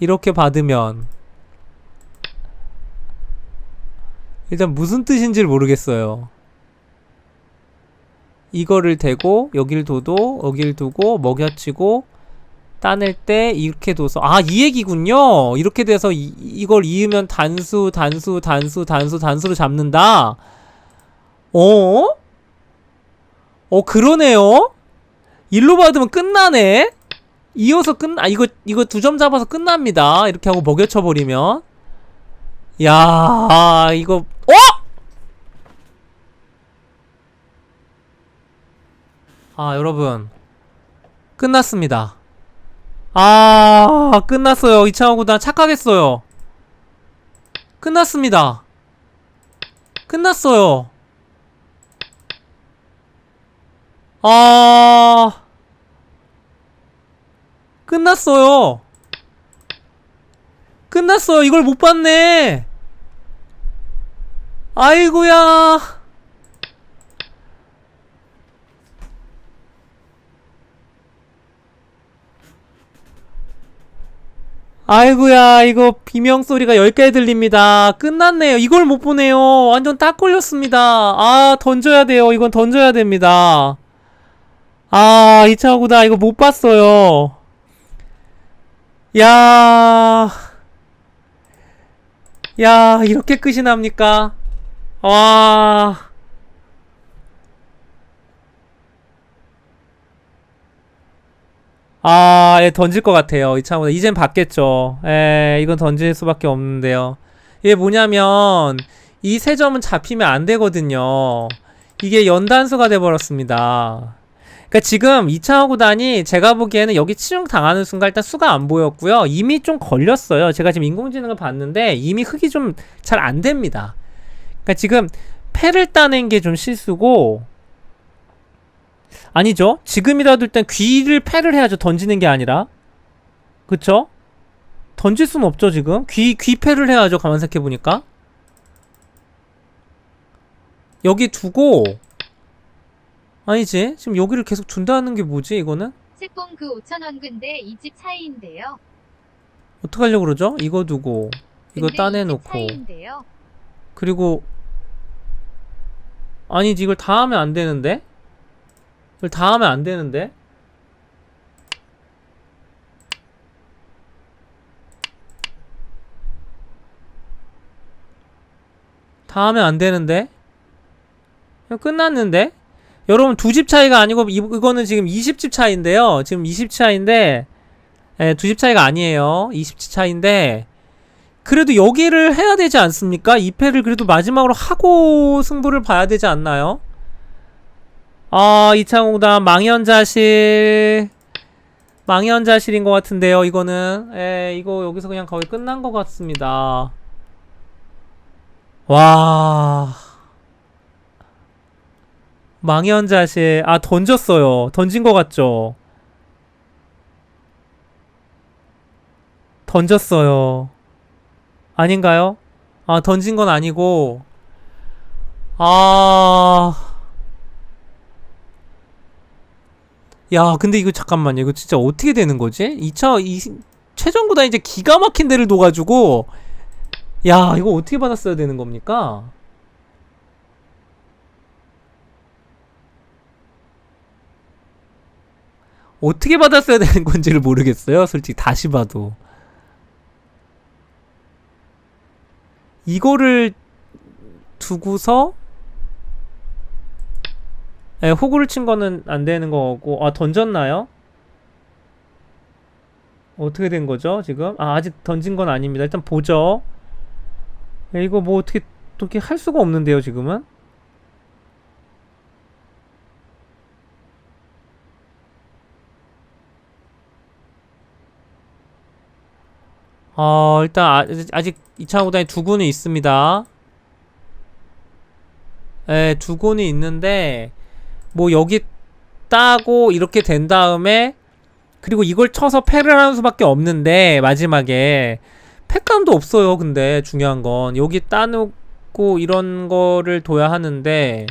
이렇게 받으면 일단 무슨 뜻인지를 모르겠어요. 이거를 대고 여길 둬도 여길 두고 먹여치고 따낼 때 이렇게 둬서 아 이 얘기군요. 이렇게 돼서 이, 이걸 이으면 단수 단수 단수 단수 단수로 잡는다. 어? 어 그러네요. 일로 받으면 끝나네. 이어서 끝, 아, 이거, 이거 두 점 잡아서 끝납니다. 이렇게 하고 먹여쳐 버리면. 야, 이거, 어? 아, 여러분. 끝났습니다. 아, 끝났어요. 이창호 구단 착각했어요. 끝났습니다. 끝났어요. 아, 끝났어요. 끝났어요. 이걸 못 봤네. 아이고야. 아이고야, 이거 비명 소리가 10개 들립니다. 끝났네요. 이걸 못 보네요. 완전 딱 걸렸습니다. 아, 던져야 돼요. 이건 던져야 됩니다. 아, 이차구다. 이거 못 봤어요. 야, 야, 이렇게 끝이 납니까? 와, 아, 예, 던질 것 같아요. 이창훈. 이젠 받겠죠. 예, 이건 던질 수밖에 없는데요. 이게 뭐냐면, 이 세 점은 잡히면 안 되거든요. 이게 연단수가 돼버렸습니다. 그러니까 지금 이창호 구단이 제가 보기에는 여기 치중 당하는 순간 일단 수가 안 보였고요. 이미 좀 걸렸어요. 제가 지금 인공지능을 봤는데 이미 흙이 좀 잘 안 됩니다. 그러니까 지금 패를 따낸 게 좀 실수고 아니죠. 지금이라도 일단 귀를 패를 해야죠. 던지는 게 아니라. 그쵸? 던질 수는 없죠, 지금. 귀, 귀 패를 해야죠. 가만 생각해 보니까. 여기 두고 아니지. 지금 여기를 계속 둔다는 게 뭐지, 이거는? 책봉 그 5천원 근데 이 집 차이인데요. 어떡하려고 그러죠? 이거 두고 이거 따내놓고. 그리고 아니지 이걸 다 하면 안 되는데? 이걸 다 하면 안 되는데? 다 하면 안 되는데? 그냥 끝났는데? 여러분 두 집 차이가 아니고 이, 이거는 지금 20집 차이인데요. 지금 20 차이인데 예, 두 집 차이가 아니에요. 20집 차이인데 그래도 여기를 해야 되지 않습니까? 2패를 그래도 마지막으로 하고 승부를 봐야 되지 않나요? 아, 이창호구단 망연자실 망연자실인 것 같은데요. 이거는 에 이거 여기서 그냥 거의 끝난 것 같습니다. 와 망연자실 아 던졌어요. 던진 것 같죠? 던졌어요. 아닌가요? 아, 던진 건 아니고, 아, 야, 근데 이거 잠깐만요. 이거 진짜 어떻게 되는 거지? 2차, 이, 최정구단 이제 기가 막힌 데를 둬가지고, 야, 이거 어떻게 받았어야 되는 겁니까? 어떻게 받았어야 되는 건지를 모르겠어요. 솔직히 다시 봐도. 이거를 두고서 예, 호구를 친 거는 안 되는 거고 아 던졌나요? 어떻게 된 거죠 지금? 아 아직 던진 건 아닙니다. 일단 보죠. 예, 이거 뭐 어떻게 어떻게 할 수가 없는데요 지금은? 어 일단 아, 아직 이창호단에 두고는 있습니다. 예, 두고는 있는데 뭐 여기 따고 이렇게 된 다음에 그리고 이걸 쳐서 패를 하는 수밖에 없는데 마지막에 패감도 없어요. 근데 중요한 건 여기 따놓고 이런 거를 둬야 하는데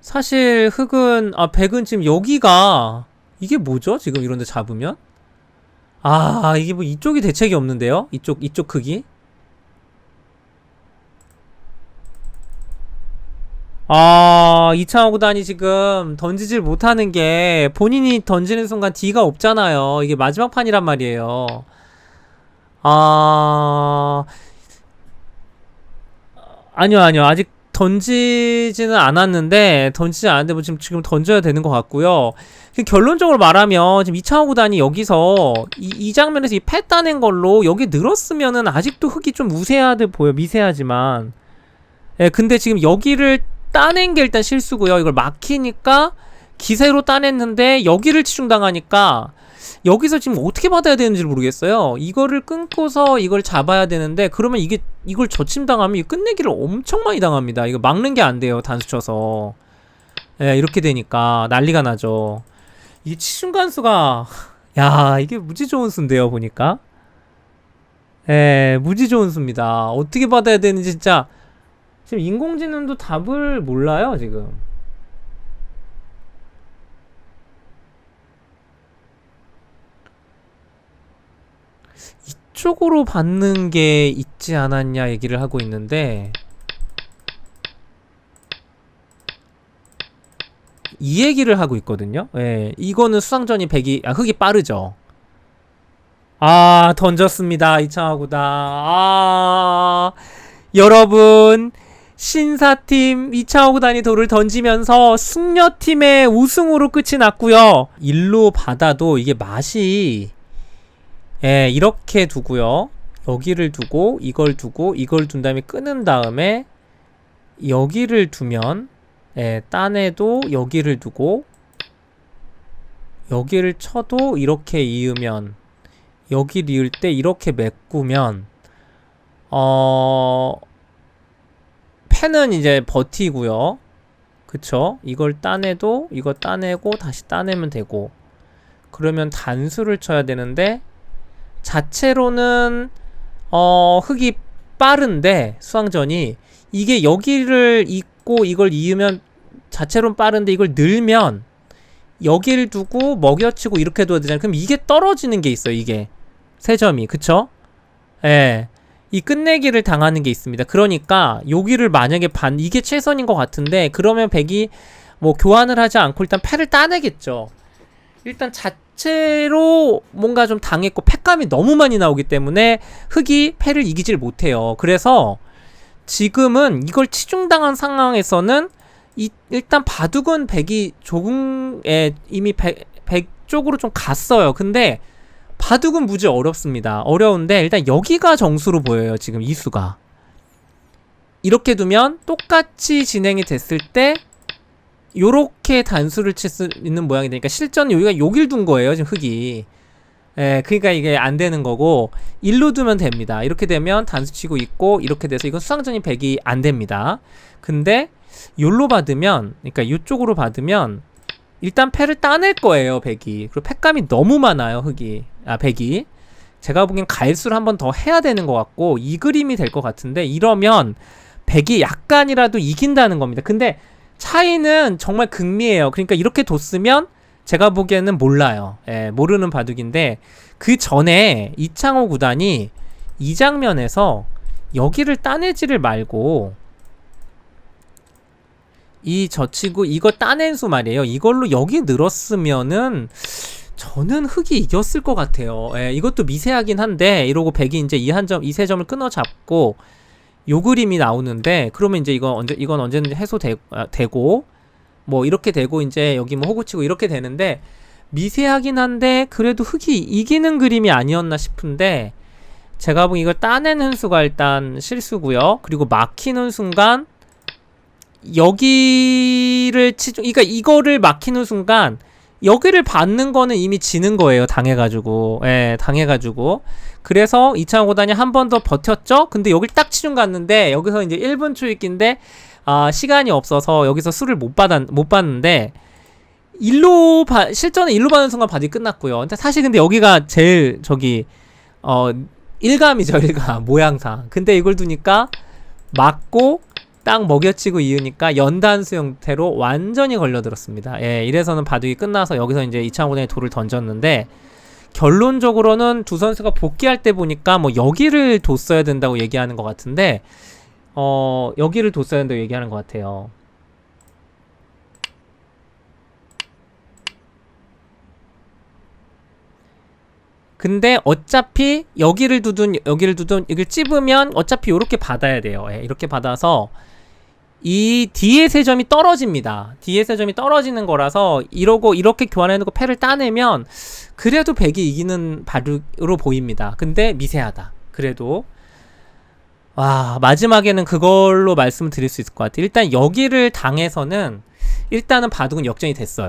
사실 흙은 아 백은 지금 여기가 이게 뭐죠? 지금 이런데 잡으면 아, 이게 뭐 이쪽이 대책이 없는데요? 이쪽, 이쪽 크기? 아, 이창호 구단이 지금 던지질 못하는 게 본인이 던지는 순간 D가 없잖아요. 이게 마지막 판이란 말이에요. 아, 아니요, 아니요. 아직 던지지는 않았는데, 던지지 않았는데, 뭐 지금, 지금 던져야 되는 것 같고요. 그 결론적으로 말하면, 지금 이창호 구단이 여기서, 이, 이 장면에서 이패 따낸 걸로, 여기 늘었으면은 아직도 흙이 좀 우세하듯 보여. 미세하지만. 예, 근데 지금 여기를 따낸 게 일단 실수고요. 이걸 막히니까, 기세로 따냈는데, 여기를 치중당하니까, 여기서 지금 어떻게 받아야 되는지 모르겠어요. 이거를 끊고서 이걸 잡아야 되는데 그러면 이게 이걸 저침당하면 이 끝내기를 엄청 많이 당합니다. 이거 막는 게 안 돼요. 단수 쳐서. 예, 이렇게 되니까 난리가 나죠. 이 치중간수가 야, 이게 무지 좋은 수인데요, 보니까. 예, 무지 좋은 수입니다. 어떻게 받아야 되는지 진짜 지금 인공지능도 답을 몰라요, 지금. 이쪽으로 받는 게 있지 않았냐 얘기를 하고 있는데 이 얘기를 하고 있거든요. 예, 이거는 수상전이 100이 아 흙이 빠르죠. 아 던졌습니다 이창하고다. 아 여러분 신사팀 이창호 구단이 돌을 던지면서 숙녀팀의 우승으로 끝이 났고요. 일로 받아도 이게 맛이 예, 이렇게 두고요. 여기를 두고 이걸 두고 이걸 둔 다음에 끊은 다음에 여기를 두면 예, 딴에도 여기를 두고 여기를 쳐도 이렇게 이으면 여기를 이을 때 이렇게 메꾸면 어 펜은 이제 버티고요. 그쵸? 이걸 따내도 이거 따내고 다시 따내면 되고 그러면 단수를 쳐야 되는데 자체로는 어 흙이 빠른데 수왕전이 이게 여기를 잇고 이걸 이으면 자체로는 빠른데 이걸 늘면 여기를 두고 먹여치고 이렇게 둬야 되잖아요. 그럼 이게 떨어지는 게 있어요. 이게 세 점이 그쵸? 예. 이 끝내기를 당하는 게 있습니다. 그러니까 여기를 만약에 반 이게 최선인 것 같은데 그러면 백이 뭐 교환을 하지 않고 일단 패를 따내겠죠. 일단 자체로 뭔가 좀 당했고 패감이 너무 많이 나오기 때문에 흑이 패를 이기질 못해요. 그래서 지금은 이걸 치중당한 상황에서는 이, 일단 바둑은 백이 조궁에 이미 백, 백 쪽으로 좀 갔어요. 근데 바둑은 무지 어렵습니다. 어려운데 일단 여기가 정수로 보여요. 지금 이 수가. 이렇게 두면 똑같이 진행이 됐을 때 요렇게 단수를 칠 수 있는 모양이 되니까 실전 여기가 여길 둔 거예요. 지금 흙이. 예, 그러니까 이게 안 되는 거고 일로 두면 됩니다. 이렇게 되면 단수 치고 있고 이렇게 돼서 이건 수상전이 100이 안 됩니다. 근데 요로 받으면 그러니까 이쪽으로 받으면 일단 패를 따낼 거예요, 100이. 그리고 패감이 너무 많아요, 흙이. 아, 100이. 제가 보기엔 가일수를 한 번 더 해야 되는 것 같고 이 그림이 될 것 같은데 이러면 100이 약간이라도 이긴다는 겁니다. 근데 차이는 정말 극미해요. 그러니까 이렇게 뒀으면 제가 보기에는 몰라요. 예, 모르는 바둑인데 그 전에 이창호 구단이 이 장면에서 여기를 따내지를 말고 이 젖히고 이거 따낸 수 말이에요. 이걸로 여기 늘었으면은 저는 흙이 이겼을 것 같아요. 예, 이것도 미세하긴 한데 이러고 백이 이제 이 한 점, 이세 점을 끊어 잡고 요 그림이 나오는데 그러면 이제 이건 언제 이건 언제든지 해소되고 뭐 이렇게 되고 이제 여기 뭐 호구치고 이렇게 되는데 미세하긴 한데 그래도 흙이 이기는 그림이 아니었나 싶은데 제가 보기 이걸 따내는 수가 일단 실수고요. 그리고 막히는 순간 여기를 치중 그러니까 이거를 막히는 순간 여기를 받는 거는 이미 지는 거예요. 당해가지고. 예, 당해가지고. 그래서 이창호 구단이 한 번 더 버텼죠? 근데 여길 딱 치중 갔는데, 여기서 이제 1분 초입기인데, 아, 시간이 없어서 여기서 수를 못 받았, 못 받는데, 일로 바, 실전에 일로 받는 순간 바디 끝났고요. 근데 사실 근데 여기가 제일 저기, 어, 일감이죠, 일감. 모양상. 근데 이걸 두니까, 맞고, 딱 먹여치고 이으니까 연단수 형태로 완전히 걸려들었습니다. 예, 이래서는 바둑이 끝나서 여기서 이제 이창호 구단이 돌을 던졌는데 결론적으로는 두 선수가 복귀할 때 보니까 뭐 여기를 뒀어야 된다고 얘기하는 것 같은데 어 여기를 뒀어야 된다고 얘기하는 것 같아요. 근데 어차피 여기를 두든 여기를 두든 이걸 찝으면 어차피 이렇게 받아야 돼요. 예, 이렇게 받아서 이 D의 세 점이 떨어집니다. D의 세 점이 떨어지는 거라서 이러고 이렇게 교환해놓고 패를 따내면 그래도 백이 이기는 바로 보입니다. 근데 미세하다. 그래도 와 마지막에는 그걸로 말씀을 드릴 수 있을 것 같아요. 일단 여기를 당해서는 일단은 바둑은 역전이 됐어요.